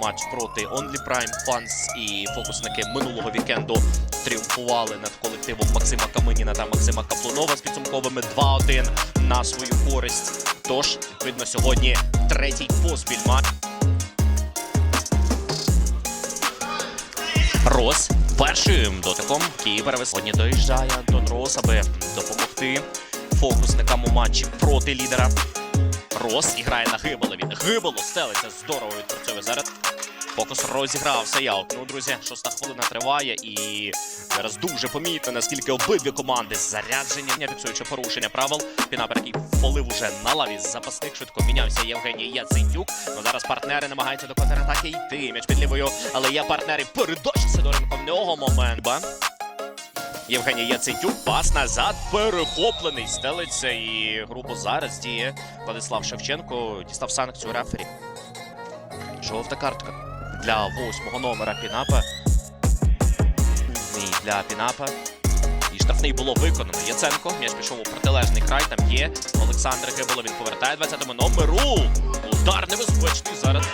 матч проти Only Prime Fans і фокусники минулого вікенду тріумфували над колективом Максима Каминіна та Максима Каплунова з підсумковими 2-1 на свою користь. Тож, відповідно, сьогодні третій поспіль матч. Рос першим дотиком Кіпер сьогодні доїжджає Антон Рос, аби допомогти фокусникам у матчі проти лідера. Рос і грає на Гибело. Він Гибело стелиться здорово відпрацьовує зараз. Фокус розігрався. Я ну, друзі, шоста хвилина триває і зараз дуже помітно, наскільки обидві команди заряджені, не фіксуючи порушення правил. Пінапер, який полив уже на лаві з швидко мінявся Євгеній Яцентюк. Ну зараз партнери намагаються до контратаки йти. М'яч під лівою, але є партнери передачі Сидоренко в нього момент. Євгеній Яцентюк, пас назад, перехоплений, стелиться і грубо зараз діє Владислав Шевченко. Дістав санкцію рефері. Жовта картка для восьмого номера Пінапа. І для Пінапа. І штрафний було виконано. Яценко. М'яч пішов у протилежний край. Там є Олександр Гибело. Він повертає 20-му номеру. Удар небезпечний зараз.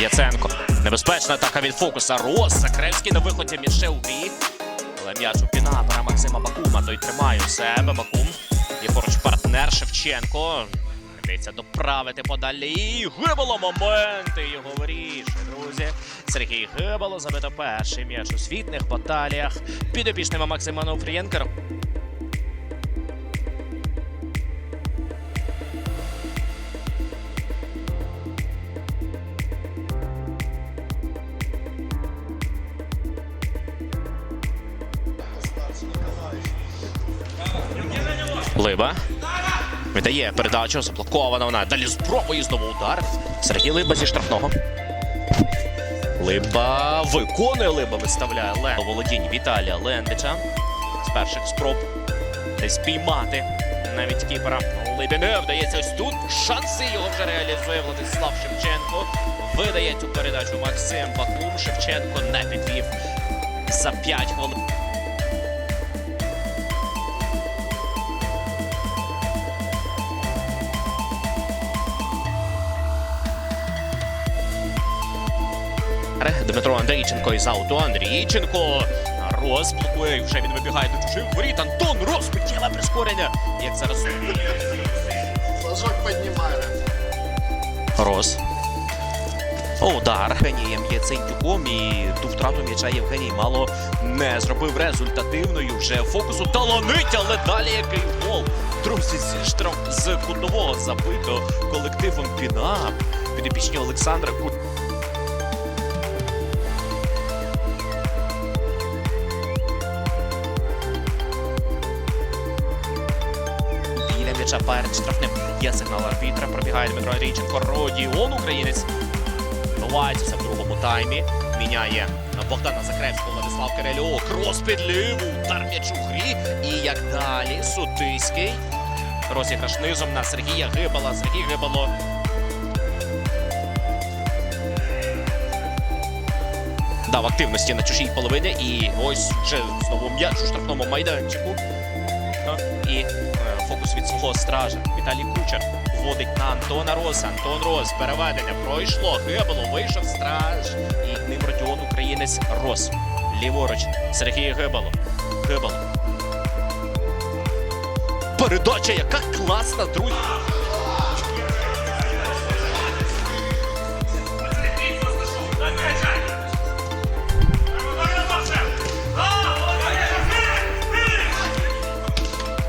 Яценко. Небезпечна атака від фокуса. Рос. Закревський на виході між грі. Але м'яч у Пінапера Максима Бакума. Той тримає у себе. Бакум. Є поруч партнер Шевченко. Вдається доправити подалі. І Гибало моменти його вирішує, друзі. Сергій Гибало забито перший м'яч у світних баталіях. Підопічними Максима Нуфрієнка. Либа. Віддає передачу, заблокована вона. Далі спробує знову удар. Сергій Либа зі штрафного. Либа виконує Либа, виставляє Лен. Володінь Віталія Лендича. З перших спроб десь піймати навіть кіпера. Либі не вдається ось тут. Шанси його вже реалізує Владислав Шевченко. Видає цю передачу Максим Бакум. Шевченко не підвів за 5 хвилин. Дмитро Андрійченко із авто. Андрійченко розблокує. і Вже він вибігає до чужих воріт. Антон розпитіла прискорення. Як зараз Флажок поднимаем. Рос. Удар Євгенієм Єцентюком і ту втрату м'яча Євгеній мало не зробив результативною. Вже фокусу таланить, але далі який гол. Друзі, зі штраф з кутового забито колективом Пінап. Підопічні Олександра Кут. М'яча перед штрафним є сигнал арбітра. Пробігає Дмитро Андрійченко. Родіон українець. Ховається в другому таймі. Міняє Богдана Закревського Владислав Кирилюк. Розпід ліву. Удар м'яч у грі. І як далі Сутиський. Розіграш низом на Сергія Гибала. Сергій Гибало. Дав активності на чужій половині. І ось вже знову м'яч у штрафному майданчику. Ну, І е, фокус від свого стража. Віталій Кучер вводить на Антона Роса. Антон Рос. Переведення пройшло. Гебело вийшов страж. І ним Родіон українець Рос. Ліворуч. Сергій Гебело. Гебело. Передача, яка класна, друзі.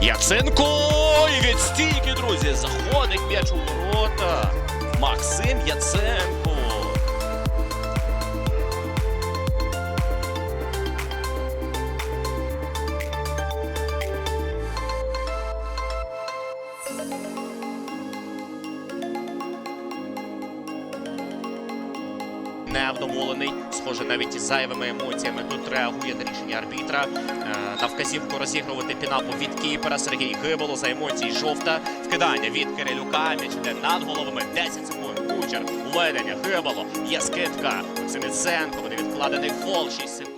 Яценко і від стійки, друзі, заходить м'яч у ворота. Максим Яценко. Невдоволений, схоже, навіть із зайвими емоціями тут реагує на рішення арбітра. Е, На вказівку розігрувати пінапу від кіпера Сергій Гиболо за емоції жовта. Вкидання від Кирилюка. М'яч йде над головами. 10 секунд. Кучер. Введення. Гиболо. Є скидка. Максим Яценко. Буде відкладений фол. 6 секунд.